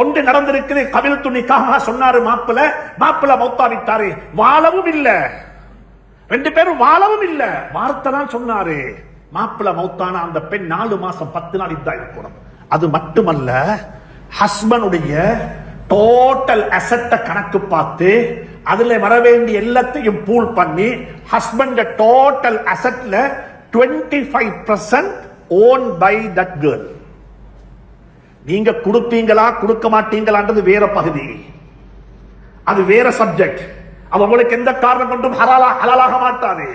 ஒன்று நடந்திருக்குது கபில் துணிக்காக சொன்னாரு மாப்பிள. மாப்பிள மௌத்தாவிட்டாரு. வாழவும் இல்ல. ரெண்டு பேரும் வாழவும் இல்ல. வார்த்தை தான் சொன்னாரு. மாப்பிள மௌத்தான அந்த பெண் நாலு மாசம் பத்து நாள் இதா இருக்கணும் அது மட்டுமல்ல ஹஸ்பண்டுடைய டோட்டல் அசட்டை கணக்கு பார்த்து அதுல வர வேண்டிய எல்லாத்தையும் பூல் பண்ணி ஹஸ்பண்ட் டோட்டல் அசட்ல 25% five percent own by that girl நீங்க கொடுப்பீங்களா கொடுக்க மாட்டீங்களான்றது வேற பகுதி. அது வேற சப்ஜெக்ட் அது உங்களுக்கு எந்த காரணம் கொண்டும் ஹலாலா ஹலாலாக மாட்டாது.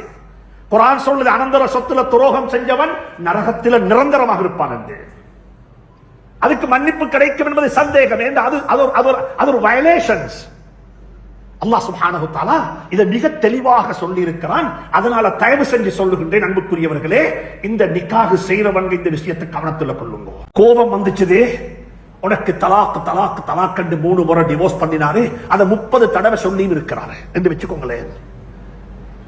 குரான் சொல்லுது அனந்தர சொத்துல துரோகம் செஞ்சவன் நரகத்தில் நிரந்தரமாக இருப்பான் என்று. அதுக்கு மன்னிப்பு கிடைக்கும் என்பது சந்தேகம். ஏன் அது அது அது ஒரு வயலேஷன்ஸ் அல்லாஹ் சுப்ஹானஹு இதை மிக தெளிவாக சொல்லியிருக்கிறான். அதனால தயவு செஞ்சு சொல்லுகின்றேன் அன்புக்குரியவர்களே இந்த நிக்காகு செய்யறவங்க இந்த விஷயத்தை கவனத்துல கொள்ளுங்க. கோபம் வந்துச்சுதே. உனக்கு தலாக்கு தலாக்கு தலாக்கண்டு மூணு முறை டிவோர்ஸ் பண்ணினாரு. அதை முப்பது தடவை சொல்லியும் இருக்கிறாரு. என்று வச்சுக்கோங்களேன்.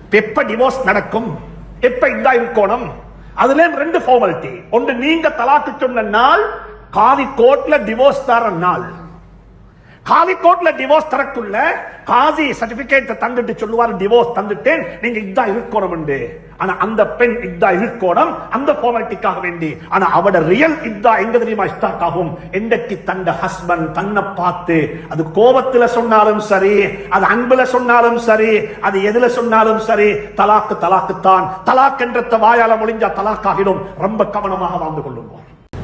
எப்ப டிவோர்ஸ் நடக்கும்? எப்ப இந்த இருக்கணும் அதுல ரெண்டு ஃபார்மாலிட்டி ஒன்று நீங்க தலாக்கு சொன்ன நாள் காதி கோர்ட்ல டிவோர்ஸ் தர நாள். காதி கோர்ட்ல டிவோர்ஸ் தரக்குள்ள காதி சர்டிபிகேட் தந்துட்டு சொல்லுவார் டிவோர்ஸ் தந்துட்டேன். நீங்க இதான் இருக்கணும் என்று ஆனா அந்த பெண் இதா இருக்கோணம் அந்த ஃபார்மாலிட்டிக்காக வேண்டி. ஆனா அவட ரியல் இதா எங்க தெரியுமா ஸ்டார்ட் ஆகும்? தந்த ஹஸ்பண்ட் தன்னை பார்த்து அது கோபத்துல சொன்னாலும் சரி அது அன்புல சொன்னாலும் சரி அது எதுல சொன்னாலும் சரி தலாக்கு தலாக்கு தான் தலாக் என்ற வாயால முடிஞ்சா தலாக்காகிடும். ரொம்ப கவனமாக வாழ்ந்து கொள்ளுவோம்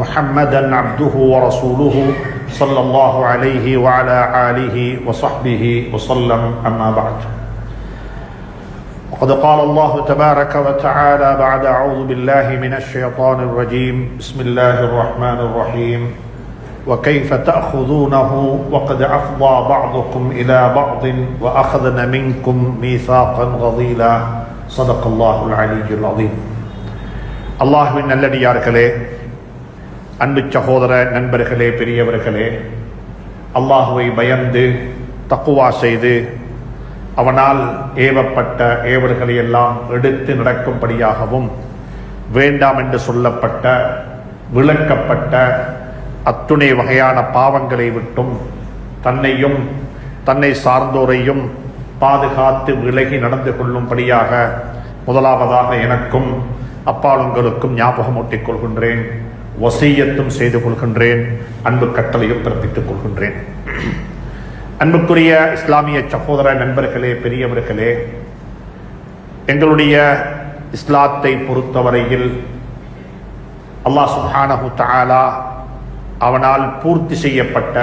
محمدا عبده ورسوله صلى الله عليه وعلى آله وصحبه وسلم. أما بعد وقد قال الله تبارك وتعالى بعد أعوذ بالله من الشيطان الرجيم. بسم الله الرحمن الرحيم. وكيف تأخذونه وقد أفضى بعضكم إلى بعض وأخذن منكم ميثاقا غضيلا. صدق الله العلي العظيم. الله من الذي يارك அன்பு சகோதர நண்பர்களே பெரியவர்களே அல்லாஹுவை பயந்து தக்குவா செய்து அவனால் ஏவப்பட்ட ஏவல்களை எல்லாம் எடுத்து நடக்கும்படியாகவும் வேண்டாம் என்று சொல்லப்பட்ட விளக்கப்பட்ட அத்துணை வகையான பாவங்களை விட்டும் தன்னையும் தன்னை சார்ந்தோரையும் பாதுகாத்து விலகி நடந்து கொள்ளும்படியாக முதலாவதாக எனக்கும் அப்பாளுங்களுக்கும் ஞாபகமூட்டிக் கொள்கின்றேன் வசீயத்தும் செய்து கொள்கின்றேன். அன்பு கட்டளையும் பிறப்பித்துக் கொள்கின்றேன். அன்புக்குரிய இஸ்லாமிய சகோதர நண்பர்களே பெரியவர்களே எங்களுடைய இஸ்லாத்தை பொறுத்தவரையில் அல்லாஹ் சுஹானஹு தாலா அவனால் பூர்த்தி செய்யப்பட்ட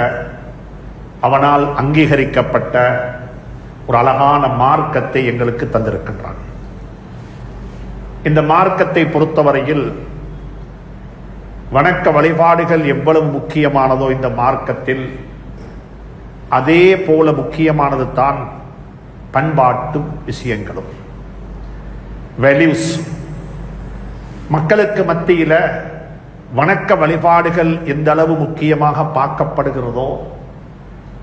அவனால் அங்கீகரிக்கப்பட்ட ஒரு அழகான மார்க்கத்தை எங்களுக்கு தந்திருக்கின்றான். இந்த மார்க்கத்தை பொறுத்தவரையில் வணக்க வழிபாடுகள் எவ்வளவு முக்கியமானதோ இந்த மார்க்கத்தில் அதே போல முக்கியமானது தான் பண்பாட்டு விஷயங்களும். வேல்யூஸ் மக்களுக்கு மத்தியில் வணக்க வழிபாடுகள் எந்த அளவு முக்கியமாக பார்க்கப்படுகிறதோ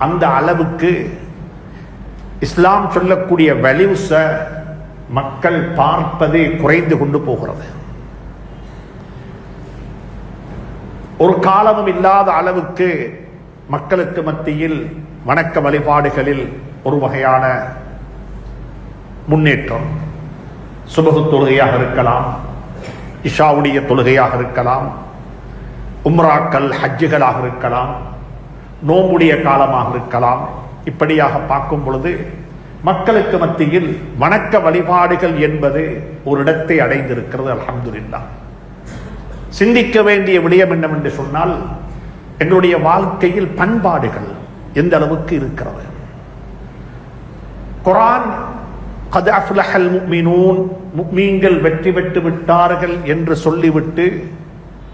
அந்த அளவுக்கு இஸ்லாம் சொல்லக்கூடிய வேல்யூஸை மக்கள் பார்ப்பதே குறைந்து கொண்டு போகிறது. ஒரு காலமும் இல்லாத அளவுக்கு மக்களுக்கு மத்தியில் வணக்க வழிபாடுகளில் ஒரு வகையான முன்னேற்றம். சுபகு தொழுகையாக இருக்கலாம் இஷாவுடைய தொழுகையாக இருக்கலாம் உம்ராக்கள் ஹஜ்ஜுகளாக இருக்கலாம் நோம்புடைய காலமாக இருக்கலாம். இப்படியாக பார்க்கும் பொழுது மக்களுக்கு மத்தியில் வணக்க வழிபாடுகள் என்பது ஒரு இடத்தை அடைந்திருக்கிறது அலமதுல்லா சிந்திக்க வேண்டிய விடயம் என்னவென்று சொன்னால் எங்களுடைய வாழ்க்கையில் பண்பாடுகள் எந்த அளவுக்கு இருக்கிறது? குரான் கது வெற்றி பெற்று விட்டார்கள் என்று சொல்லிவிட்டு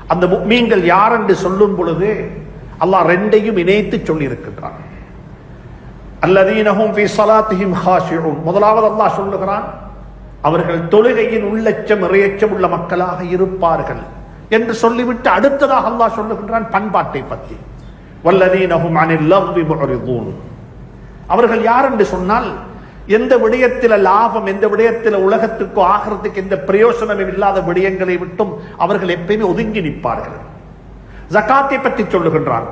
அந்த முக்மீன்கள் யார் என்று சொல்லும் பொழுது அல்லாஹ் ரெண்டையும் இணைத்து சொல்லியிருக்கின்றான். அல்லதீனஹும் ஃபீ ஸலாத்திஹிம் ஹாஷிஊன் முதலாவது அல்லாஹ் சொல்லுகிறான் அவர்கள் தொழுகையின் உள்ளச்சம் இறையச்சம் உள்ள மக்களாக இருப்பார்கள் என்று சொல்லிவிட்டு அடுத்ததாக அல்லாஹ் சொல்லுகின்றான் பண்பாட்டை பற்றி. வல்லதீனஹும் அவர்கள் யார் என்று சொன்னால் எந்த விடயத்தில லாபம் எந்த விடயத்தில உலகத்துக்கு ஆகிறதுக்கு எந்த பிரயோசனமும் இல்லாத விடயங்களை விட்டும் அவர்கள் எப்பயுமே ஒதுங்கி நிற்பார்கள். ஜகாத்தை பற்றி சொல்லுகின்றான்.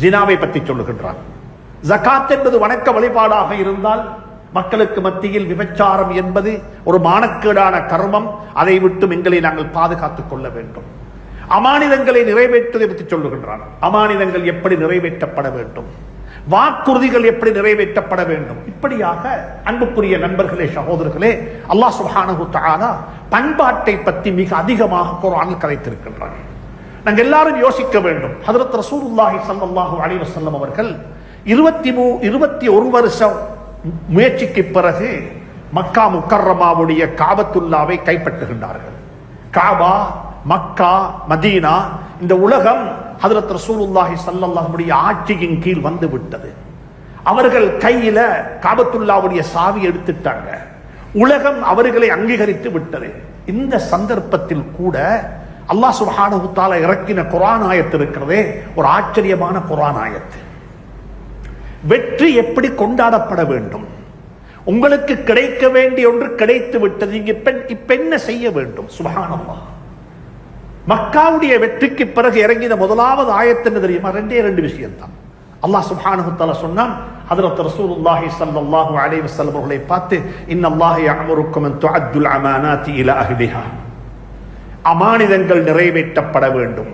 ஜினாவை பற்றி சொல்லுகின்றான். ஜக்காத் என்பது வணக்க வழிபாடாக இருந்தால் மக்களுக்கு மத்தியில் விபச்சாரம் என்பது ஒரு மானக்கேடான கர்மம். அதை விட்டு எங்களை நாங்கள் பாதுகாத்துக் கொள்ள வேண்டும். அமானிதங்களை நிறைவேற்றுவதை பற்றி சொல்லுகின்றான் அமானிதங்கள் எப்படி நிறைவேற்றப்பட வேண்டும்? வாக்குறுதிகள் எப்படி நிறைவேற்றப்பட வேண்டும்? இப்படியாக அன்புக்குரிய நண்பர்களே சகோதரர்களே அல்லாஹ் சுஹான தஆலா பண்பாட்டை பற்றி மிக அதிகமாக குர்ஆனில் கதைத்திருக்கின்றான். நாங்கள் எல்லாரும் யோசிக்க வேண்டும். ஹதரத் ரசூலுல்லாஹி ஸல்லல்லாஹு அலைஹி வஸல்லம் அவர்கள் இருபத்தி மூ இருபத்தி ஒரு வருஷம் முயற்சிக்கு பிறகு மக்கா முக்கர்ரமாவுடைய காபத்துல்லாவை கைப்பற்றுகின்றார்கள். காபா மக்கா மதீனா இந்த உலகம் ஹதரத் ரசூலுல்லாஹி சல்லாஹுடைய ஆட்சியின் கீழ் வந்து விட்டது அவர்கள் கையில காபத்துல்லாவுடைய சாவி எடுத்துட்டாங்க. உலகம் அவர்களை அங்கீகரித்து விட்டது. இந்த சந்தர்ப்பத்தில் கூட அல்லாஹ் சுப்ஹானஹு இறக்கின குரான் ஆயத்து இருக்கிறதே ஒரு ஆச்சரியமான குரான் ஆயத்து. வெற்றி எப்படி கொண்டாடப்பட வேண்டும்? உங்களுக்கு கிடைக்க வேண்டிய ஒன்று கிடைத்து விட்டது. நீங்க இப்ப இப்ப என்ன செய்ய வேண்டும். சுபஹானல்லாஹ் மக்காவுடைய வெற்றிக்கு பிறகு இறங்கின முதலாவது ஆயத்தின் தெரியுமா? ரெண்டே ரெண்டு விஷயம் தான் அல்லாஹ் சுப்ஹானஹு தஆலா சொன்னான் ஹஜ்ரத் ரசூலுல்லாஹி ஸல்லல்லாஹு அலைஹி வஸல்லம் அவர்களை பார்த்து இன்னல்லாஹ யஅமுருக்கும் அன் துஅத்துல் அமானாத்தி இலா அஹ்லிஹா. அமானிதங்கள் நிறைவேற்றப்பட வேண்டும்.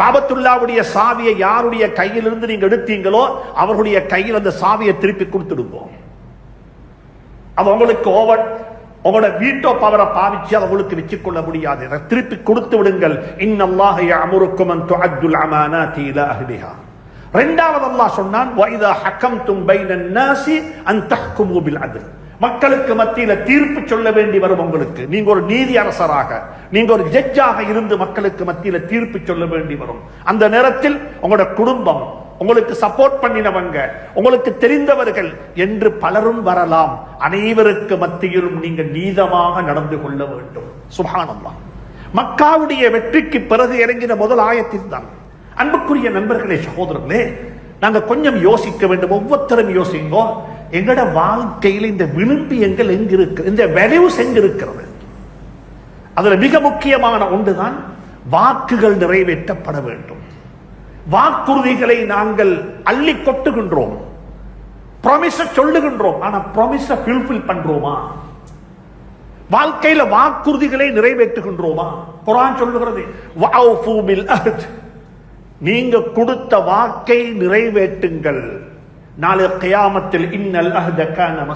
காபத்துல்லாவுடைய சாவியை யாருடைய கையிலிருந்து நீங்க எடுத்தீங்களோ அவர்களுடைய கையில் அந்த சாவியை திருப்பி கொடுத்துடுவோம் அது உங்களுக்கு ஓவர் உங்களோட வீட்டோ பவரை பாவிச்சு அதை உங்களுக்கு வச்சுக்கொள்ள முடியாது. திருப்பி கொடுத்து விடுங்கள். இன்னல்லாக அமுருக்கும் அப்துல் அமானா தீல அஹ்லிஹா. ரெண்டாவது அல்லாஹ் சொன்னான் வைதா ஹக்கம்தும் பைனன் நாசி அன் தஹ்குமு பில் அத்ல் மக்களுக்கு மத்தியில தீர்ப்பு சொல்ல வேண்டி வரும் உங்களுக்கு. நீங்க ஒரு நீதி அரசராக நீங்க ஒரு ஜட்ஜாக இருந்து மக்களுக்கு மத்தியில தீர்ப்பு சொல்ல வேண்டி வரும். அந்த நேரத்தில் உங்களோட குடும்பம் உங்களுக்கு சப்போர்ட் பண்ணினவங்க உங்களுக்கு தெரிந்தவர்கள் என்று பலரும் வரலாம். அனைவருக்கு மத்தியிலும் நீங்க நீதமாக நடந்து கொள்ள வேண்டும். சுகானம்மா மக்காவுடைய வெற்றிக்கு பிறகு இறங்கின முதல் ஆயத்தில் தான். அன்புக்குரிய நண்பர்களே சகோதரர்களே நாங்க கொஞ்சம் யோசிக்க வேண்டும். ஒவ்வொருத்தரும் யோசிங்கோ எங்களோட வாழ்க்கையில் இந்த விளிம்பியங்கள் எங்க இருக்கு? இந்த வேல்யூஸ் எங்க இருக்கிறது? அதுல மிக முக்கியமான ஒன்றுதான் வாக்குகள் நிறைவேற்றப்பட வேண்டும். வாக்குறுதிகளை நாங்கள் அள்ளி கொட்டுகின்றோம். ப்ராமிஸ சொல்லுகின்றோம். ஆனா ப்ராமிஸ ஃபில்ஃபில் பண்றோமா? வாழ்க்கையில வாக்குறுதிகளை நிறைவேற்றுகின்றோமா? குரான் சொல்லுகிறது நீங்க கொடுத்த வாக்கை நிறைவேற்றுங்கள். நாலு கியாமத்தில் இன்னல் அஹ்த கான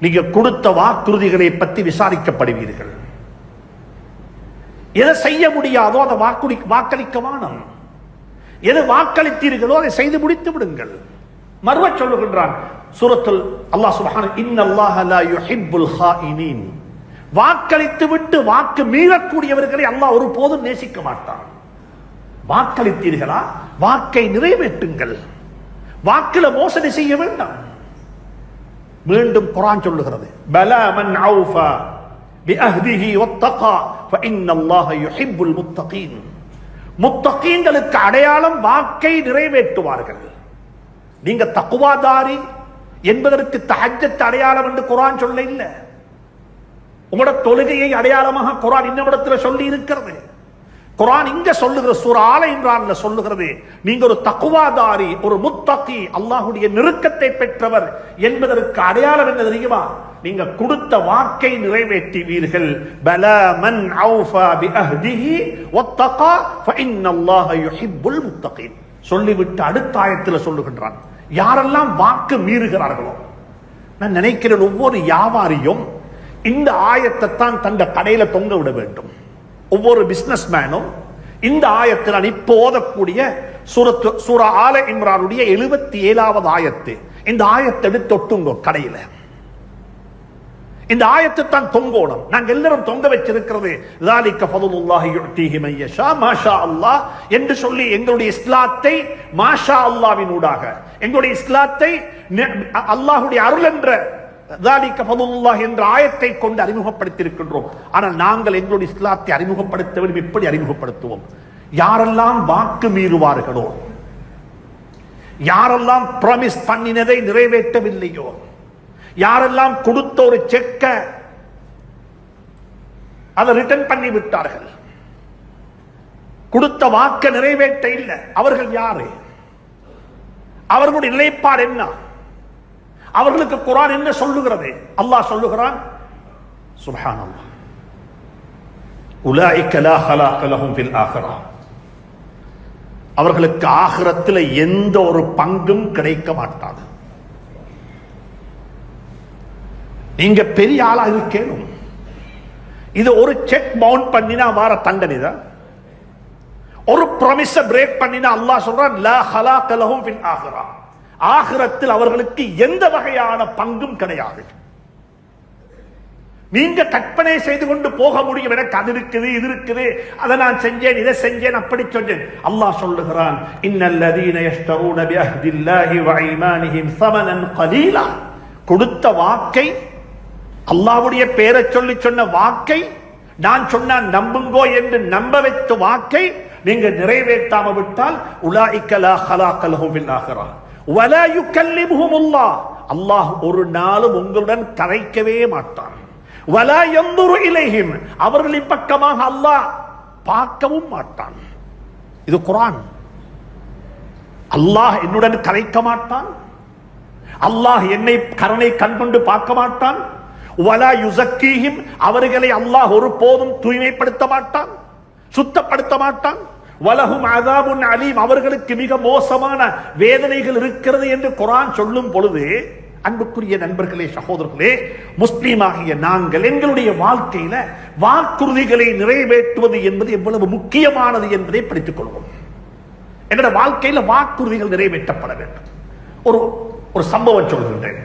நீங்க கொடுத்த வாக்குறுதிகளை பற்றி விசாரிக்கப்படுவீர்கள். எதை செய்ய முடியாதோ அதை வாக்குடி வாக்களிக்க வானம். எது வாக்களித்தீர்களோ அதை செய்து முடித்து விடுங்கள். மறுவச் சொல்லுகின்றான் சுரத்தில் அல்லாஹ் சுப்ஹானஹு இன்னல்லாஹ லா யுஹிப்புல் ஹாயினீன். வாக்களித்து விட்டு வாக்கு மீறக்கூடியவர்களை அல்லாஹ் ஒருபோதும் நேசிக்க மாட்டான். வாக்களித்தீர்களா? வாக்கை நிறைவேற்றுங்கள். வாக்கில மோசடி செய்ய வேண்டாம். மீண்டும் குரான் சொல்லுகிறது. பலா மன் அவுஃபா பிஅஹ்திஹி வத்தகா ஃபஇன்ன அல்லாஹ யுஹிப்புல் முத்தகீன் முத்தகீன்களுக்கு அடையாளம் வாக்கை நிறைவேற்றுவார்கள். நீங்க தக்குவாதாரி என்பதற்கு தஹஜ்ஜத் அடையாளம் என்று குரான் சொல்ல இல்ல. உங்களோட தொழுகையை அடையாளமாக குரான் இன்னமிடத்தில் சொல்லி இருக்கிறது. குரான் இங்க சொல்லுகிற சூர ஆல இம்ரான்ல சொல்லுகிறது நீங்க ஒரு தக்குவாதாரி ஒரு முத்தகி அல்லாஹுடைய நெருக்கத்தை பெற்றவர் என்பதற்கு அடையாளம் என்ன தெரியுமா? நீங்க கொடுத்த வாக்கை நிறைவேற்றுவீர்கள். பல மன் அவுஃபா பிஅஹ்திஹி வத்தகா ஃபஇன்னல்லாஹ யுஹிப்புல் முத்தகீன். சொல்லிவிட்டு அடுத்த ஆயத்தில் சொல்லுகின்றான். யாரெல்லாம் வாக்கு மீறுகிறார்களோ நான் நினைக்கிறேன் ஒவ்வொரு வியாபாரியும் இந்த ஆயத்தை தான் தந்த கடையில தொங்க விட வேண்டும். ஒவ்வொரு பிசினஸ் மேனும் இந்த ஆயத்தில் நான் இப்போ ஓதக்கூடிய சூரத்து சூரா ஆல இம்ரானுடைய எழுபத்தி ஏழாவது ஆயத்து இந்த ஆயத்தை எடுத்து தொட்டுங்க கடையில இந்த ஆயத்து தான் தொங்கோணம் நாங்க எல்லாரும் தொங்க வச்சிருக்கிறது ذَلِكَ فَضْلُ اللَّهِ يُؤْتِيهِ مَن يَشَاءُ مَا شَاءَ اللَّهُ என்று சொல்லி எங்களுடைய இஸ்லாத்தை மாஷா அல்லாவினூடாக எங்களுடைய இஸ்லாத்தை நி- அல்லாஹ்வுடைய அருள் என்ற ذَلِكَ فَضْلُ اللَّهِ என்ற ஆயத்தை கொண்டு அறிமுகப்படுத்தியிருக்கின்றோம். ஆனால் நாங்கள் எங்களுடைய இஸ்லாத்தை அறிமுகப்படுத்த வேண்டும் எப்படி அறிமுகப்படுத்துவோம். யாரெல்லாம் வாக்கு மீறுவார்களோ யாரெல்லாம் ப்ராமிஸ் பண்ணினதை நிறைவேற்றவில்லையோ யாரெல்லாம் கொடுத்த ஒரு செக்க அதை ரிட்டர்ன் பண்ணி விட்டார்கள் கொடுத்த வாக்க நிறைவேற்ற இல்லை அவர்கள் யாரு? அவர்களுடைய நிலைப்பாடு என்ன? அவர்களுக்கு குரான் என்ன சொல்லுகிறது? அல்லாஹ் சொல்லுகிறான் அல்லாஹ் உலாயிக்க லா ஹலாக லஹும் ஃபில் ஆஹிரா அவர்களுக்கு ஆகிரத்தில் எந்த ஒரு பங்கும் கிடைக்க மாட்டாது. நீங்க பெரிய ஆளாக இருக்கேனும் இது ஒரு செக் பவுண்ட் பண்ணினா வார தண்டனை தான் ஒரு ப்ராமிஸ பிரேக் பண்ணினா அல்லாஹ் சொல்றான் லா ஹலாக லஹும் ஃபில் ஆஹிரா ஆகிரத்தில் அவர்களுக்கு எந்த வகையான பங்கும் கிடையாது. நீங்க கற்பனை செய்து கொண்டு போக முடியும். எனக்கு அது இருக்குது இது இருக்குது. அதை நான் செஞ்சேன் இதை செஞ்சேன் அப்படி சொன்னேன். அல்லாஹ் சொல்லுகிறான் இன்னல்லதீன யஷ்தரூன பிஅஹ்தில்லாஹி வ ஈமானிஹிம் ஸமனன் கலீலா. கொடுத்த வாக்கை அல்லாஹ்வுடைய பேரை சொல்லி சொன்ன வாக்கை நான் சொன்னா நம்புங்கோ என்று நம்ப வைத்த வாக்கை நீங்க நிறைவேற்றாம விட்டால் உலாய்க்கலா லா ஆகிறான் அல்லாஹ் ஒரு நாளும் உங்களுடன் கரைக்கவே மாட்டான். வலா எந்தொரு இலைஹிம். அவர்களின் பக்கமாக அல்லாஹ் பார்க்கவும் மாட்டான். இது குரான். அல்லாஹ் என்னுடன் கரைக்க மாட்டான். அல்லாஹ் என்னை கருணை கண்கொண்டு பார்க்க மாட்டான். வலா யுசக்கீஹிம். அவர்களை அல்லாஹ் ஒருபோதும் தூய்மைப்படுத்த மாட்டான் சுத்தப்படுத்த மாட்டான். வலகும் அதாபுன் அலீம். அவர்களுக்கு மிக மோசமான வேதனைகள் இருக்கிறது என்று குரான் சொல்லும் பொழுது அன்புக்குரிய நண்பர்களே சகோதரர்களே முஸ்லீமாகிய நாங்கள் எங்களுடைய வாழ்க்கையில வாக்குறுதிகளை நிறைவேற்றுவது என்பது எவ்வளவு முக்கியமானது என்பதை படித்துக் கொள்வோம். எங்களோட வாழ்க்கையில வாக்குறுதிகள் நிறைவேற்றப்பட வேண்டும். ஒரு ஒரு சம்பவம் சொல்கின்றேன்.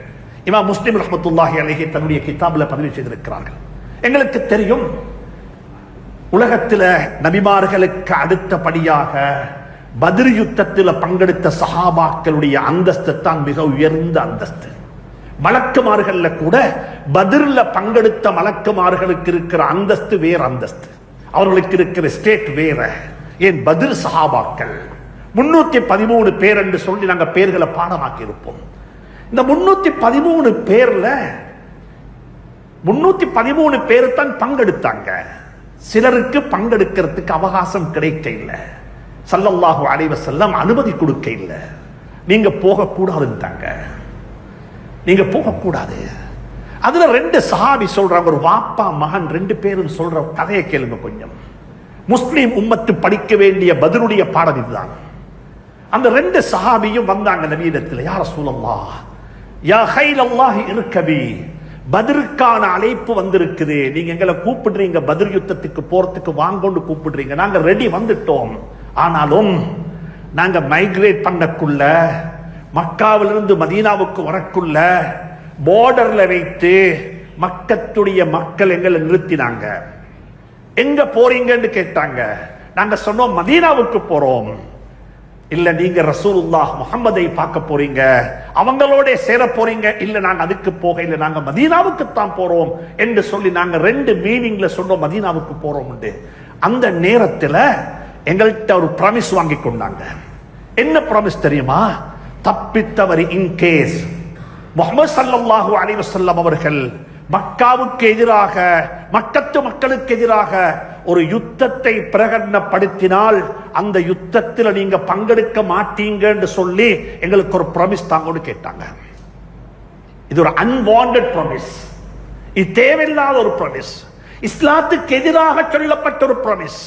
இமா முஸ்லிம் ரஹமத்துல்லாஹி அலஹி தன்னுடைய கிதாபில் பதிவு செய்திருக்கிறார்கள். எங்களுக்கு தெரியும் உலகத்தில் நபிமார்களுக்கு அடுத்தபடியாக பதிர் யுத்தத்தில் பங்கெடுத்த சஹாபாக்களுடைய அந்தஸ்து தான் மிக உயர்ந்த அந்தஸ்து. மலக்குமார்கள்ல கூட பதிரில் பங்கெடுத்த மலக்குமார்களுக்கு இருக்கிற அந்தஸ்து வேற அந்தஸ்து. அவர்களுக்கு இருக்கிற ஸ்டேட் வேற. ஏன்? பதிர் சஹாபாக்கள். முன்னூத்தி பதிமூணு பேர் என்று சொல்லி நாங்கள் பேர்களை பாடமாக்கி இருப்போம் இந்த முன்னூத்தி பதிமூணு பேர்ல முன்னூத்தி பதிமூணு பேர் தான் பங்கெடுத்தாங்க. சிலருக்கு பங்கெடுக்கிறதுக்கு அவகாசம் கிடைக்க இல்லை சல்லல்லாஹு அலைஹி வஸல்லம் அனுமதி கொடுக்க இல்லை நீங்க போக நீங்க போகக்கூடாது. அதுல ரெண்டு சஹாபி சொல்றாங்க ஒரு வாப்பா மகன் ரெண்டு பேரும் சொல்ற கதையை கேளுங்க கொஞ்சம். முஸ்லீம் உம்மத்து படிக்க வேண்டிய பதிலுடைய பாடம் இதுதான். அந்த ரெண்டு சஹாபியும் வந்தாங்க நவீனத்தில் யார சூழல்லா யா ஹைலல்லாஹி அல்லாஹ் இருக்கபி பதிலுக்கான அழைப்பு வந்திருக்குது. நீங்க எங்களை கூப்பிடுறீங்க பதில் யுத்தத்துக்கு போறதுக்கு வாங்கொண்டு கூப்பிடுறீங்க. நாங்க ரெடி வந்துட்டோம். ஆனாலும் நாங்க மைக்ரேட் பண்ணக்குள்ள மக்காவிலிருந்து மதீனாவுக்கு வரக்குள்ள பார்டர்ல வைத்து மக்கத்துடைய மக்கள் எங்களை நிறுத்தினாங்க. எங்க போறீங்கன்னு கேட்டாங்க. நாங்க சொன்னோம் மதீனாவுக்கு போறோம். இல்ல நீங்க ரசூலுல்லாஹ் முகம்மதை பார்க்க போறீங்க. அவங்களோட சேர போறீங்க. இல்ல நாங்க அதுக்கு போக இல்ல நாங்க மதீனாவுக்கு தான் போறோம் என்று சொல்லி நாங்க ரெண்டு மீனிங்ல சொன்னோம் மதீனாவுக்கு போறோம் அந்த நேரத்துல எங்கள்கிட்ட ஒரு ப்ராமிஸ் வாங்கி கொண்டாங்க. என்ன ப்ராமிஸ் தெரியுமா? தப்பித்தவரி இன் கேஸ் முகமது சல்லாஹூ அலைஹி வஸல்லம் அவர்கள் மக்காவுக்கு எதிராக மக்கத்து மக்களுக்கு எதிராக ஒரு யுத்தத்தை பிரகடனப்படுத்தினால் அந்த யுத்தத்தில் நீங்க பங்கெடுக்க மாட்டீங்கன்னு சொல்லி எங்களுக்கு ஒரு ப்ரமிஸ் தாங்கன்னு கேட்டாங்க. இது ஒரு அன்வாண்டட் ப்ரமிஸ் இது தேவையில்லாத ஒரு ப்ரமிஸ் இஸ்லாத்துக்கு எதிராக சொல்லப்பட்ட ஒரு ப்ரமிஸ்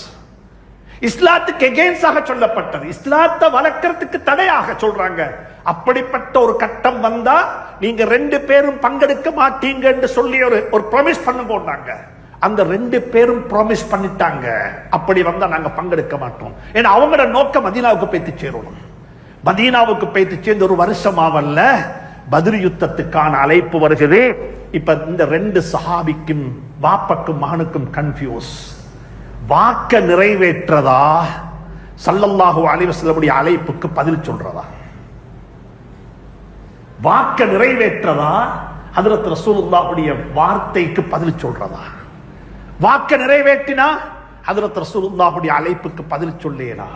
இஸ்லாத்துக்கு எகேன்ஸ்டாக சொல்லப்பட்டது. இஸ்லாத்தை வளர்க்கறதுக்கு தடையாக சொல்றாங்க. அப்படிப்பட்ட ஒரு கட்டம் வந்தா நீங்க ரெண்டு பேரும் பங்கெடுக்க மாட்டீங்கன்னு சொல்லி ஒரு ஒரு ப்ராமிஸ் பண்ண போனாங்க அந்த ரெண்டு பேரும் ப்ராமிஸ் பண்ணிட்டாங்க. அப்படி வந்தா நாங்க பங்கெடுக்க மாட்டோம். ஏன்னா அவங்களோட நோக்கம் மதீனாவுக்கு போய்த்து சேரணும். மதீனாவுக்கு போய்த்து சேர்ந்து ஒரு வருஷமாவல்ல பதில் யுத்தத்துக்கான அழைப்பு வருகிறது. இப்ப இந்த ரெண்டு சஹாபிக்கும் பாப்பக்கும் மகனுக்கும் கன்ஃபியூஸ் வாக்க நிறைவேற்றதா? சல்லல்லாஹு அலிவசல்லமுடைய அழைப்புக்கு பதில் சொல்றதா? வாக்க நிறைவேற்றதா? ஹதரத் ரசூலுல்லாவுடைய வார்த்தைக்கு பதில் சொல்றதா? வாக்க நிறைவேற்றினா ஹதரத் ரசூலுல்லாவுடைய அழைப்புக்கு பதில் சொல்லேனா?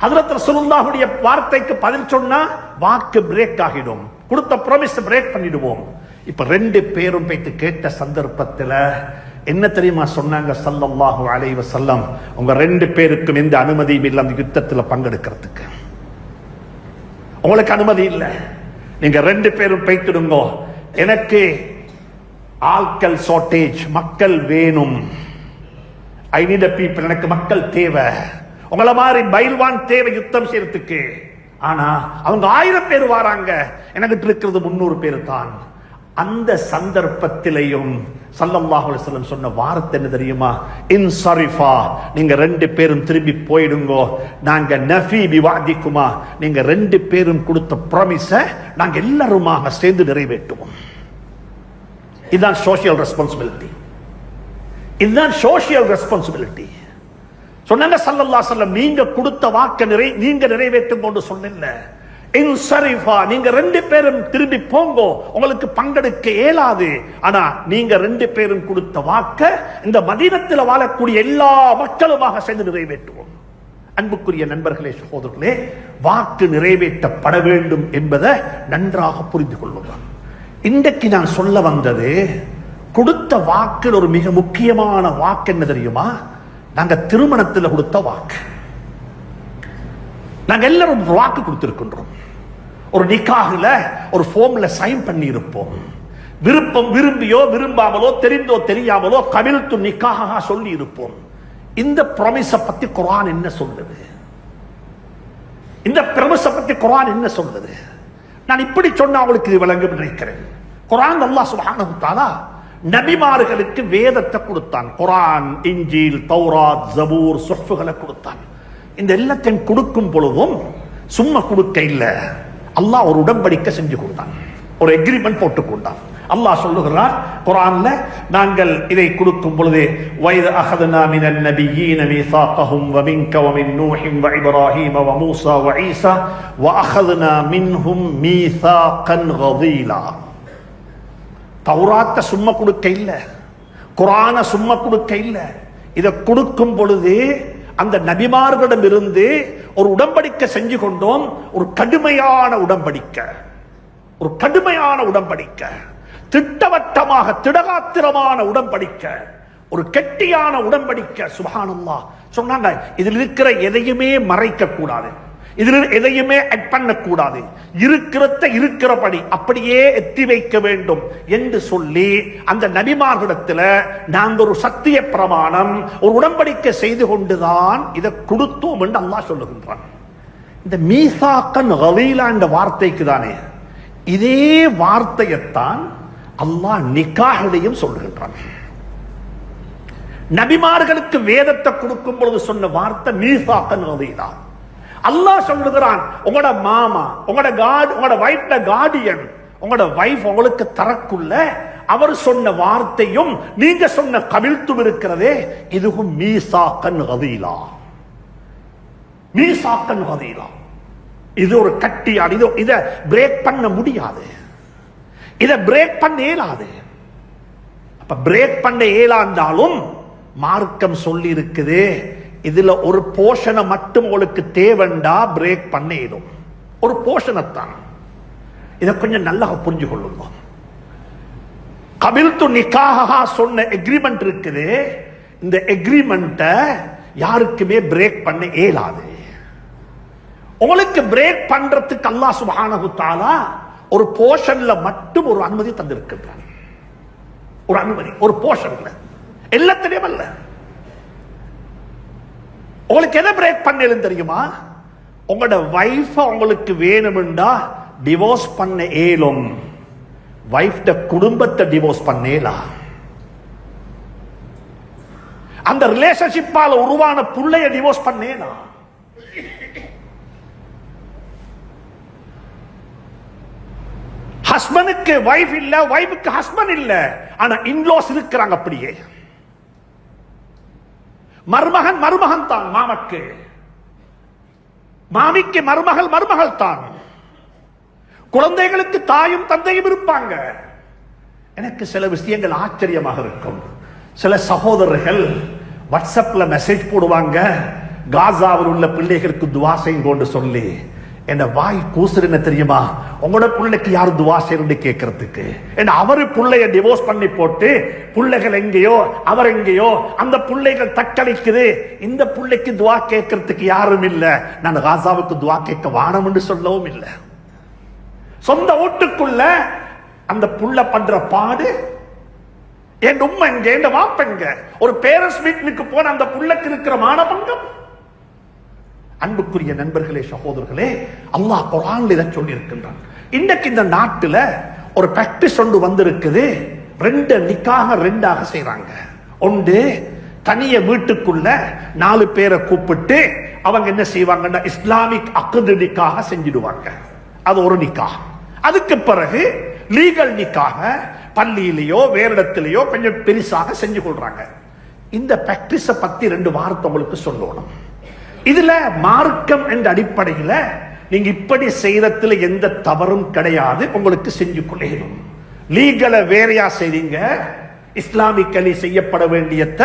ஹதரத் ரசூலுல்லாவுடைய வார்த்தைக்கு பதில் சொன்னா வாக்கு பிரேக் ஆகிடும். கொடுத்த ப்ராமிஸ் பிரேக் பண்ணிடுவோம். இப்ப ரெண்டு பேரும் போயிட்டு கேட்ட சந்தர்ப்பத்துல என்ன தெரியுமா சொன்னாங்க? சல்லல்லாஹு அலைவ செல்லம் உங்க ரெண்டு பேருக்கும் எந்த அனுமதியும் இல்லை அந்த யுத்தத்தில் பங்கெடுக்கிறதுக்கு. உங்களுக்கு அனுமதி இல்லை. நீங்க ரெண்டு பேரும் பைத்திடுங்கோ எனக்கு ஆட்கள் ஷார்டேஜ் மக்கள் வேணும். ஐ நீட் பீப்புள் எனக்கு மக்கள் தேவை. உங்களை மாதிரி பைல்வான் தேவை யுத்தம் செய்யறதுக்கு. ஆனா அவங்க ஆயிரம் பேர் வராங்க. எனக்கு இருக்கிறது முன்னூறு பேர் தான். அந்த சந்தர்ப்பத்திலையும் சல்லல்லாஹு செல்லம் சொன்ன வார்த்தை என்ன தெரியுமா? இன்சரிஃபா. நீங்க ரெண்டு பேரும் திரும்பி போயிடுங்கோ. நாங்க நஃபி விவாதிக்குமா நீங்க ரெண்டு பேரும் கொடுத்த ப்ராமிஸ நாங்க எல்லாருமாக சேர்ந்து நிறைவேற்றுவோம். இதுதான் சோஷியல் ரெஸ்பான்சிபிலிட்டி இதுதான் சோஷியல் ரெஸ்பான்சிபிலிட்டி சொன்னாங்க சல்லல்லா செல்லம் நீங்க கொடுத்த வாக்க நிறை நீங்க நிறைவேற்றும் கொண்டு சொன்ன இன்சரிஃபா நீங்க ரெண்டு பேரும் திரும்பி போங்கோ. உங்களுக்கு பங்கெடுக்க இயலாது. ஆனா நீங்க ரெண்டு பேரும் கொடுத்த வாக்க இந்த மதீனத்தில் வாழக்கூடிய எல்லா மக்களுமாக சேர்ந்து நிறைவேற்றுவோம். அன்புக்குரிய நண்பர்களே சகோதரர்களே வாக்கு நிறைவேற்றப்பட வேண்டும் என்பதை நன்றாக புரிந்து கொள்ளுங்கள் இன்றைக்கு நான் சொல்ல வந்தது கொடுத்த வாக்கில் ஒரு மிக முக்கியமான வாக்கு என்ன தெரியுமா? நாங்க திருமணத்தில் கொடுத்த வாக்கு. நாங்கள் எல்லாரும் வாக்கு கொடுத்திருக்கின்றோம். ஒரு நிக்காகுல ஒரு ஃபோம்ல சைன் பண்ணி இருப்போம் விருப்பம் விரும்பியோ விரும்பாமலோ தெரிந்தோ தெரியாமலோ கவிழ்த்து நிக்காக சொல்லி இருப்போம் இந்த ப்ராமிஸ பத்தி குரான் என்ன சொல்லுது? இந்த பிரமிஸ பத்தி குரான் என்ன சொல்லுது? நான் இப்படி சொன்னா அவளுக்கு இது விளங்கும் நினைக்கிறேன். குரான் நல்லா சுபானா நபிமார்களுக்கு வேதத்தை கொடுத்தான். குரான் இஞ்சில் தௌராத் ஜபூர் சொஃபுகளை கொடுத்தான். இந்த எல்லாத்தையும் கொடுக்கும் பொழுதும் சும்மா கொடுக்க இல்லை. அல்லாஹ் ஒரு உடன்படிக்கை செஞ்சு கொடுத்தான். ஒரு எக்ரிமெண்ட் போட்டு கொண்டான் அல்லாஹ் சொல்லுகிறார் குரான்ல நாங்கள் இதை கொடுக்கும் பொழுது வைத அகதனா மினன் நபியீன மீசாக்கஹும் வ மின்க வ மின் நூஹிம் வ இப்ராஹீம வ மூசா வ ஈசா வ அகதனா மின்ஹும் மீசாக்கன் கதீலா. தௌராத்த சும்மா கொடுக்க இல்ல. குரான சும்மா கொடுக்க இல்ல. இதை கொடுக்கும் பொழுது அந்த நபிமார்களிடம் இருந்து ஒரு உடம்படிக்கை செஞ்சு கொண்டோம். ஒரு கடுமையான உடம்படிக்கை ஒரு கடுமையான உடம்படிக்கை திட்டவட்டமாக திடகாத்திரமான உடம்படிக்கை ஒரு கெட்டியான உடன்படிக்கை சுபானல்லா சொன்னாங்க இதில் இருக்கிற எதையுமே மறைக்க கூடாது இதில் எதையுமே அட் பண்ணக்கூடாது. இருக்கிறத இருக்கிறபடி அப்படியே எத்தி வைக்க வேண்டும் என்று சொல்லி அந்த நபிமார்களிடத்துல நாங்கள் ஒரு சத்திய பிரமாணம் ஒரு உடன்படிக்கை செய்து கொண்டுதான் இதை கொடுத்தோம் என்று அல்லாஹ் சொல்லுகின்றான். இந்த மீசாக்கன் கலீலா என்ற வார்த்தைக்கு தானே இதே வார்த்தையைத்தான் அல்லாஹ் நிக்காஹிலையும் சொல்லுகின்றான். நபிமார்களுக்கு வேதத்தை கொடுக்கும் பொழுது சொன்ன வார்த்தை மீசாக்கன் கலீலா. அல்லாஹ் சொல்லுகிறான் உங்களோட மாமா உங்களோட காட் உங்களோட வைஃப்ட கார்டியன் உங்களோட வைஃப் உங்களுக்கு தரக்குள்ள அவர் சொன்ன வார்த்தையும் நீங்க சொன்ன கவிழ்த்தும் இருக்கிறதே இதுவும் மீசாக்கன் கதீலா. மீசாக்கன் கதீலா. இது ஒரு கட்டியாடு இது இதை பிரேக் பண்ண முடியாது. இதை பிரேக் பண்ண இயலாது. அப்ப பிரேக் பண்ண இயலாண்டாலும் மார்க்கம் சொல்லி இருக்குது இதுல ஒரு போஷனை மட்டும் உங்களுக்கு தேவைண்டா பிரேக் பண்ண இயலும் ஒரு போஷனைத்தான் இதை கொஞ்சம் நல்லா புரிஞ்சு கொள்ளுங்க கபில்து நிக்காகா சொன்ன எக்ரிமெண்ட் இருக்குது. இந்த எக்ரிமெண்ட்டை யாருக்குமே பிரேக் பண்ண இயலாது. உங்களுக்கு பிரேக் பண்றதுக்கு அல்லா சுப்ஹானஹு ஒரு போர்ஷன்ல மட்டும் ஒரு அனுமதி தந்திருக்கின்றான். ஒரு அனுமதி ஒரு போர்ஷன்ல. எல்லாத்திலையும் அல்ல. உங்களுக்கு எதை பிரேக் பண்ணலும் தெரியுமா? உங்களோட வைஃப் உங்களுக்கு வேணும்டா டிவோர்ஸ் பண்ண ஏலும் வைஃப்ட குடும்பத்தை டிவோர்ஸ் பண்ணேலா? அந்த ரிலேஷன்ஷிப்பால உருவான புள்ளைய டிவோர்ஸ் பண்ணேனா ஹஸ்பண்டுக்கு வைஃப் இல்ல வைஃபுக்கு ஹஸ்பண்ட் இல்ல ஆனா இன்லோஸ் இருக்கிறாங்க அப்படியே. மருமகன் மருமகன் தான் மாமக்கு. மாமிக்கு மருமகள் மருமகள் தான். குழந்தைகளுக்கு தாயும் தந்தையும் இருப்பாங்க. எனக்கு சில விஷயங்கள் ஆச்சரியமாக இருக்கும். சில சகோதரர்கள் வாட்ஸ்அப்ல மெசேஜ் போடுவாங்க. காசாவில் உள்ள பிள்ளைகளுக்கு துவா செய்யுங்கோன்னு சொல்லி. என்ன வாய் கூசுறு என்ன தெரியுமா? உங்களோட பிள்ளைக்கு யார் துவா செய்யணும்னு கேட்கறதுக்கு என்ன அவரு பிள்ளைய டிவோர்ஸ் பண்ணி போட்டு பிள்ளைகள் எங்கேயோ அவர் எங்கேயோ அந்த பிள்ளைகள் தக்களிக்குது இந்த பிள்ளைக்கு துவா கேட்கறதுக்கு யாரும் இல்ல. நான் ராசாவுக்கு துவா கேட்க வானம்னு சொல்லவும் இல்லை. சொந்த வீட்டுக்குள்ள அந்த புள்ள பண்ற பாடு என் உண்மை எங்க என் வாப்பெங்க ஒரு பேரண்ட்ஸ் மீட்டிங்க்கு போன அந்த புள்ளக்கு இருக்கிற மானபங்கம். அன்புக்குரிய நண்பர்களே சகோதரர்களே அல்லாஹ் குரான் இதை சொல்லி இருக்கின்றான் இன்றைக்கு இந்த நாட்டுல ஒரு பிராக்டிஸ் ஒன்று வந்திருக்குது. ரெண்டு நிக்காக ரெண்டாக செய்யறாங்க ஒன்று தனிய வீட்டுக்குள்ள நாலு பேரை கூப்பிட்டு அவங்க என்ன செய்வாங்கன்னா இஸ்லாமிக் அக்குது நிக்காக செஞ்சிடுவாங்க. அது ஒரு நிக்கா அதுக்கு பிறகு லீகல் நிக்காக பள்ளியிலேயோ வேற இடத்திலேயோ கொஞ்சம் பெருசாக செஞ்சு கொள்றாங்க. இந்த பிராக்டிஸை பத்தி ரெண்டு வார்த்தை உங்களுக்கு சொல்லணும். இதுல மார்க்கம் என்ற அடிப்படையில நீங்க இப்படி செய்யறதுல எந்த தவறும் கிடையாது. உங்களுக்கு செஞ்சு கொள்ளையிடும் லீகலை வேறையா செய்றீங்க. இஸ்லாமிக்கலி செய்யப்பட வேண்டியத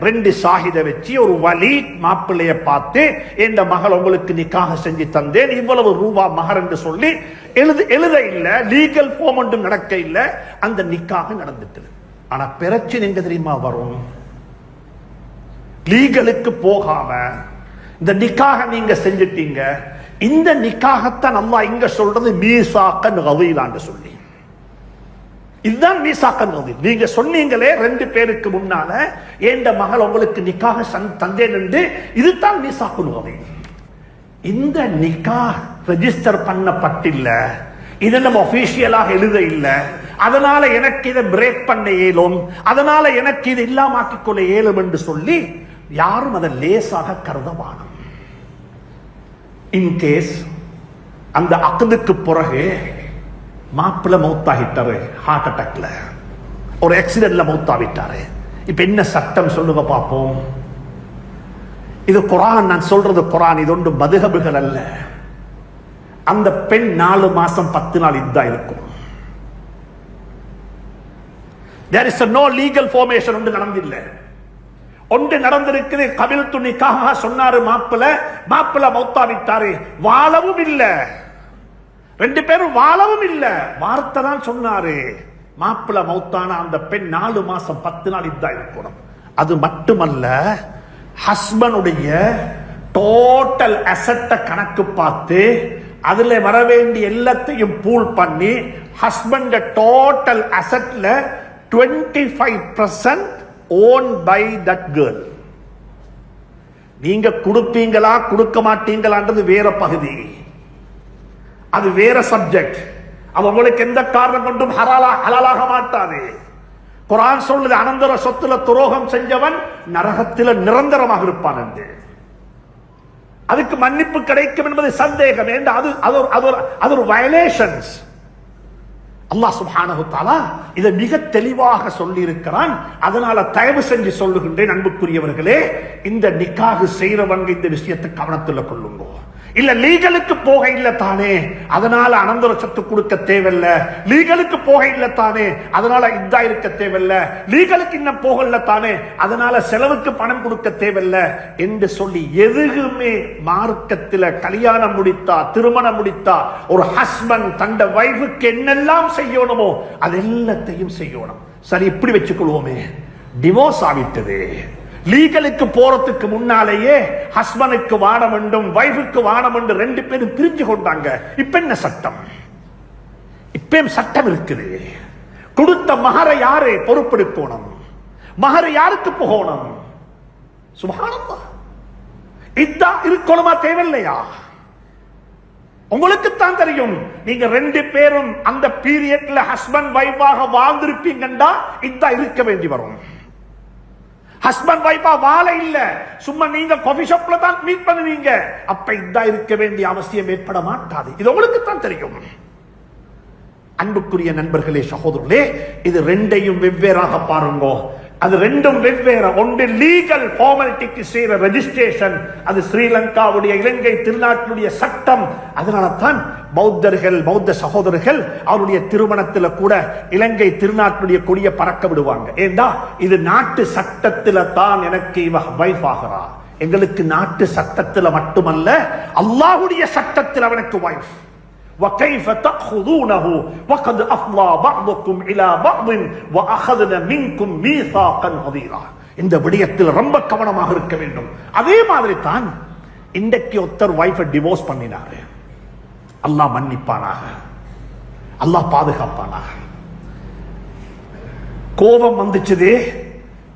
ரெண்டு சாகித வச்சு ஒரு வழி மாப்பிள்ளைய பார்த்து இந்த மகள் உங்களுக்கு நிக்காக செஞ்சு தந்தேன். இவ்வளவு ரூபா மகர் என்று சொல்லி எழுது எழுத இல்ல. லீகல் ஃபார்ம் ஒன்றும் நடக்க இல்ல. அந்த நிக்காக நடந்துட்டு. ஆனா பிரச்சனை எங்க தெரியுமா வரும்? லீகலுக்கு போகாம இந்த நிக்காக நீங்க செஞ்சிட்டீங்க. இந்த நிக்காகத்தான் அல்லாஹ் இங்க சொல்றது மீசாக்கன் கதையிலான்னு சொல்லி. இதுதான் மீசாக்கன் கதை நீங்க சொன்னீங்களே ரெண்டு பேருக்கு முன்னால. ஏண்ட மகள் உங்களுக்கு நிக்காக சன் தந்தேன் என்று? இதுதான் மீசாக்கன் கவி இந்த நிக்கா ரெஜிஸ்டர் பண்ணப்பட்டில்ல. இதை நம்ம ஒபிஷியலாக எழுத இல்லை. அதனால எனக்கு இதை பிரேக் பண்ண இயலும் அதனால எனக்கு இது இல்லாமாக்கிக் கொள்ள இயலும் என்று சொல்லி யாரும் அதை லேசாக கருத வானம் இன்கேஸ் அந்த அக்கதுக்கு பிறகு மாப்பிள்ள மௌத்தாகிட்டாரு ஹார்ட் அட்டாக்ல ஒரு ஆக்சிடென்ட்ல மௌத்தாவிட்டாரு இப்ப என்ன சட்டம் சொல்லுங்க பார்ப்போம். இது குரான் நான் சொல்றது குரான் இது ஒன்று மதுகபுகள் அல்ல. அந்த பெண் நாலு மாசம் பத்து நாள் இதுதான் இருக்கும். There is no legal formation ஒன்று நடந்தில்லை. ஒன்று நடந்திருக்குது கபில் துணிக்காக சொன்னாரு மாப்பிள. மாப்பிள மௌத்தாவிட்டாரு வாழவும் இல்லை. ரெண்டு பேரும் வாழவும் இல்லை. வார்த்தை தான் சொன்னாரு. மாப்பிள மௌத்தான அந்த பெண் நாலு மாசம் பத்து நாள் இதா இருக்கணும் அது மட்டுமல்ல ஹஸ்பண்டுடைய டோட்டல் அசட்டை கணக்கு பார்த்து அதுல வர வேண்டிய எல்லாத்தையும் பூல் பண்ணி husband total அசட்ல twenty five percent own by that girl நீங்க கொடுப்பீங்களா கொடுக்க மாட்டீங்களான்றது வேற பகுதி. அது வேற சப்ஜெக்ட் அது உங்களுக்கு எந்த காரணம் கொண்டும் ஹலாலா ஹலாலாக மாட்டாது. குரான் சொல்லுது அனந்தர சொத்துல துரோகம் செஞ்சவன் நரகத்தில் நிரந்தரமாக இருப்பான் என்று. அதுக்கு மன்னிப்பு கிடைக்கும் என்பது சந்தேகம். அது அது ஒரு- அது ஒரு வயலேஷன்ஸ் அல்லாஹ் சுபானகுத்தாலா இதை மிக தெளிவாக சொல்லியிருக்கிறான். அதனால தயவு செஞ்சு சொல்லுகின்றேன் அன்புக்குரியவர்களே இந்த நிக்காகு செய்யறவங்க இந்த விஷயத்தை கவனத்தில் கொள்ளுங்க. இல்ல லீகலுக்கு போக இல்ல தானே. அதனால அனந்தர சொத்து கொடுக்க தேவையில்ல. லீகலுக்கு போக இல்ல தானே. அதனால இதா இருக்க தேவையில்ல. லீகலுக்கு இன்னும் போகல தானே. அதனால செலவுக்கு பணம் கொடுக்க தேவையில்ல என்று சொல்லி எதுவுமே மார்க்கத்துல கல்யாணம் முடித்தா திருமணம் முடித்தா ஒரு ஹஸ்பண்ட் தண்ட வைஃபுக்கு என்னெல்லாம் செய்யணுமோ அது எல்லாத்தையும் செய்யணும். சரி இப்படி வச்சுக்கொள்வோமே. டிவோர்ஸ் ஆகிட்டது. லீகலுக்கு போறதுக்கு முன்னாலேயே ஹஸ்பண்டுக்கு வாட வேண்டும் வைஃபுக்கு வாட வேண்டும் ரெண்டு பேரும் பிரிஞ்சு கொண்டாங்க. இப்ப என்ன சட்டம்? இப்பயும் சட்டம் இருக்குது? கொடுத்த மகரை யாரு பொறுப்பெடுக்கணும்? மகர் யாருக்கு போகணும்? சுபானந்தா இதான் இருக்கணுமா தேவையில்லையா? உங்களுக்குத்தான் தெரியும். நீங்க ரெண்டு பேரும் அந்த பீரியட்ல ஹஸ்பண்ட் வைஃபாக வாழ்ந்திருப்பீங்கண்டா இதான் இருக்க வேண்டி வரும். ஹஸ்பண்ட் வைஃபா வாழ இல்ல. சும்மா நீங்க காஃபி ஷாப்ல தான் மீட் பண்ணுவீங்க. அப்ப இதான் இருக்க வேண்டிய அவசியம் ஏற்பட மாட்டாது. இது உங்களுக்கு தான் தெரியும். அன்புக்குரிய நண்பர்களே சகோதரர்களே இது ரெண்டையும் வெவ்வேறாக பாருங்கோ. அது ரெண்டும் வெவ்வேறு. ஒன்று லீகல் ஃபார்மாலிட்டிக்கு செய்யற ரெஜிஸ்ட்ரேஷன் அது ஸ்ரீலங்காவுடைய இலங்கை திருநாட்டினுடைய சட்டம். அதனால தான் பௌத்தர்கள் பௌத்த சகோதரர்கள் அவருடைய திருமணத்துல கூட இலங்கை திருநாட்டினுடைய கொடியை பறக்க விடுவாங்க. ஏண்டா? இது நாட்டு சட்டத்துல தான் எனக்கு இவ வைஃப் ஆகிறா. எங்களுக்கு நாட்டு சட்டத்துல மட்டுமல்ல அல்லாஹ்வுடைய சட்டத்தில் அவனுக்கு வைஃப் وكيف تأخذونه وقد أفضى بعضكم إلى بعض وأخذنا منكم ميثاقا غليظا இந்த விடயத்தில் ரொம்ப கவனமாக இருக்க வேண்டும் அதே மாதிரி தான் இன்றைக்கு ஒருத்தர் வைஃபை டிவோர்ஸ் பண்ணினாரு அல்லாஹ் மன்னிப்பானாக அல்லாஹ் பாதுகாப்பானாக கோபம் வந்துச்சுதே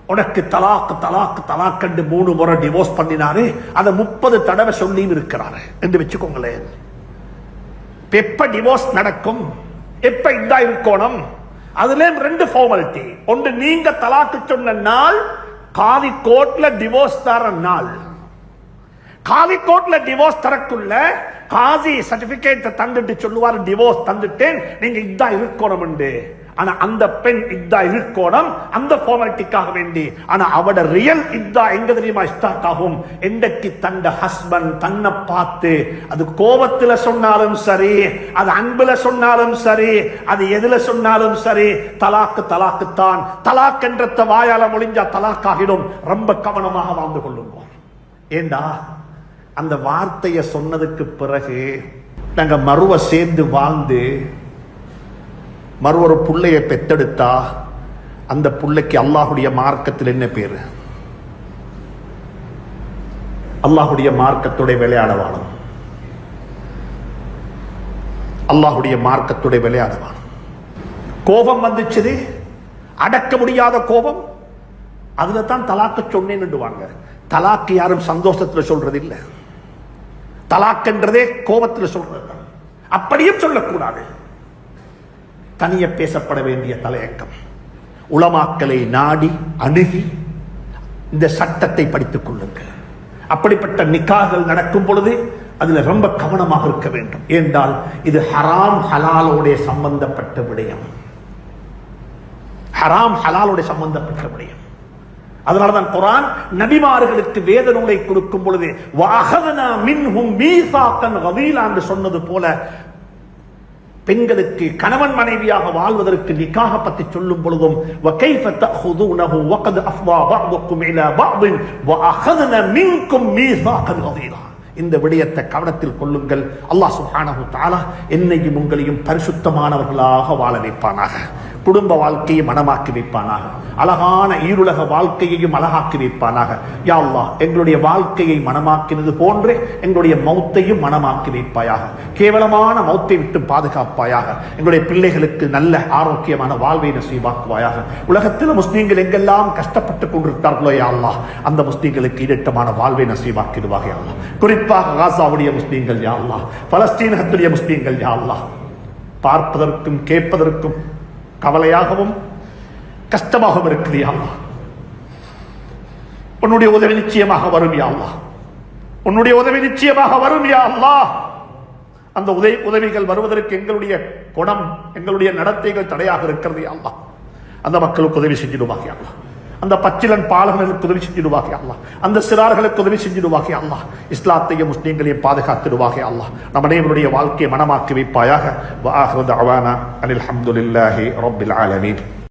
உனக்கு தலாக்கு தலாக்கு தலாக்கண்டு மூணு முறை டிவோர்ஸ் பண்ணினாரு அதை முப்பது தடவை சொல்லியும் இருக்கிறாரு என்று வச்சுக்கோங்களேன் இப்ப எப்ப டிவோர்ஸ் நடக்கும்? எப்ப இதா இருக்கணும் அதுல ரெண்டு ஃபார்மாலிட்டி ஒன்று நீங்க தலாக்கு சொன்ன நாள் காதி கோர்ட்ல டிவோர்ஸ் தர நாள். காதி கோர்ட்ல டிவோர்ஸ் தரக்குள்ள காசி சர்டிபிகேட் தந்துட்டு சொல்லுவார் டிவோர்ஸ் தந்துட்டேன் நீங்க இதா இருக்கணும் ஆனா அந்த பெண் இதா இருக்கோணம் அந்த ஃபார்மாலிட்டிக்காக வேண்டி. ஆனா அவட ரியல் இதா எங்க தெரியுமா ஸ்டார்ட் ஆகும்? என்றைக்கு தந்த ஹஸ்பண்ட் தன்னை பார்த்து அது கோபத்துல சொன்னாலும் சரி அது அன்புல சொன்னாலும் சரி அது எதுல சொன்னாலும் சரி தலாக்கு தலாக்கு தான் தலாக் என்ற வாயால முடிஞ்சா தலாக் ஆகிடும் ரொம்ப கவனமாக வாழ்ந்து கொள்ளுங்க. ஏண்டா? அந்த வார்த்தையை சொன்னதுக்கு பிறகு நாங்க மறுவ சேர்ந்து வாழ்ந்து மறுவொரு பிள்ளையை பெத்தெடுத்தா அந்த புள்ளைக்கு அல்லாஹுடைய மார்க்கத்தில் என்ன பேர்? அல்லாஹுடைய மார்க்கத்துடைய விளையாட அல்லாஹுடைய மார்க்கத்துடைய விளையாடவான் கோபம் வந்துச்சுது. அடக்க முடியாத கோபம். அதுல தான் தலாக்க சொன்னேன்னுடுவாங்க. தலாக்கு யாரும் சந்தோஷத்துல சொல்றது இல்ல தலாக்குன்றதே கோபத்துல சொல்றது தான். அப்படியும் சொல்லக்கூடாது. தனிய பேசப்பட வேண்டிய தலையங்கம் உளமாக்கலை நாடி அணுகி இந்த சட்டத்தை படித்துக் கொள்ளுங்கள். அப்படிப்பட்ட நிக்காகள் நடக்கும் பொழுது அதுல ரொம்ப கவனமாக இருக்க வேண்டும். என்றால் இது ஹராம் ஹலாலோட சம்பந்தப்பட்ட விடயம். ஹராம் ஹலாலோட சம்பந்தப்பட்ட விடயம். அதனாலதான் குரான் நபிமார்களுக்கு வேத நூலை கொடுக்கும் பொழுது வாகதனா மின்ஹும் மீசாக்கன் கவீலா என்று சொன்னது போல பெண்களுக்கு கணவன் மனைவியாக வாழ்வதற்கு நிக்காக பற்றி சொல்லும் பொழுதும் وَكَيْفَ تَأْخُذُونَهُ وَقَدْ أَفْضَى بَعْضُكُمْ إِلَى بَعْضٍ وَأَخَذْنَ مِنكُم مِيثَاقًا غَلِيظًا இந்த விடயத்தை கவனத்தில் கொள்ளுங்கள் அல்லாஹ் சுப்ஹானஹு தஆலா என்னையும் உங்களையும் பரிசுத்தமானவர்களாக வாழ வைப்பானாக குடும்ப வாழ்க்கையை மனமாக்கி வைப்பானாக. அழகான ஈருலக வாழ்க்கையையும் அழகாக்கி வைப்பானாக. யா எங்களுடைய வாழ்க்கையை மனமாக்கினது போன்றே எங்களுடைய மௌத்தையும் மனமாக்கி வைப்பாயாக. கேவலமான மௌத்தை விட்டு பாதுகாப்பாயாக. எங்களுடைய பிள்ளைகளுக்கு நல்ல ஆரோக்கியமான வாழ்வை நசீவாக்குவாயாக. உலகத்தில் முஸ்லீம்கள் எங்கெல்லாம் கஷ்டப்பட்டுக் கொண்டிருக்கிறார்களோ யா அந்த முஸ்லீம்களுக்கு ஈடட்டமான வாழ்வை நசீவாக்கிடுவாக யா குறிப்பாக காசாவுடைய முஸ்லீம்கள் யா பலஸ்தீனகத்துடைய பலஸ்தீனத்துடைய முஸ்லீம்கள் யா பார்ப்பதற்கும் கேட்பதற்கும் கவலையாகவும் கஷ்டமாகவும் இருக்குது யாவா உன்னுடைய உதவி நிச்சயமாக வரும் யாவா உன்னுடைய உதவி நிச்சயமாக வரும் யா அந்த உதவி உதவிகள் வருவதற்கு எங்களுடைய குணம் எங்களுடைய நடத்தைகள் தடையாக இருக்கிறது யா அந்த மக்களுக்கு உதவி செஞ்சிடுவாங்க யா அந்த பச்சிலன் பாலகர்களுக்கு உதவி செஞ்சிடுவாக அல்லா அந்த சிறார்களுக்கு உதவி செஞ்சிடுவாக அல்லா இஸ்லாத்தையும் முஸ்லீம்களையும் பாதுகாத்திடுவாக அல்லா அல்லாஹ். நம் அனைவருடைய வாழ்க்கையை மனமாக்கி வைப்பாயாக. அனில் அஹமதுல்லாஹி ரபில் ஆலமீன்.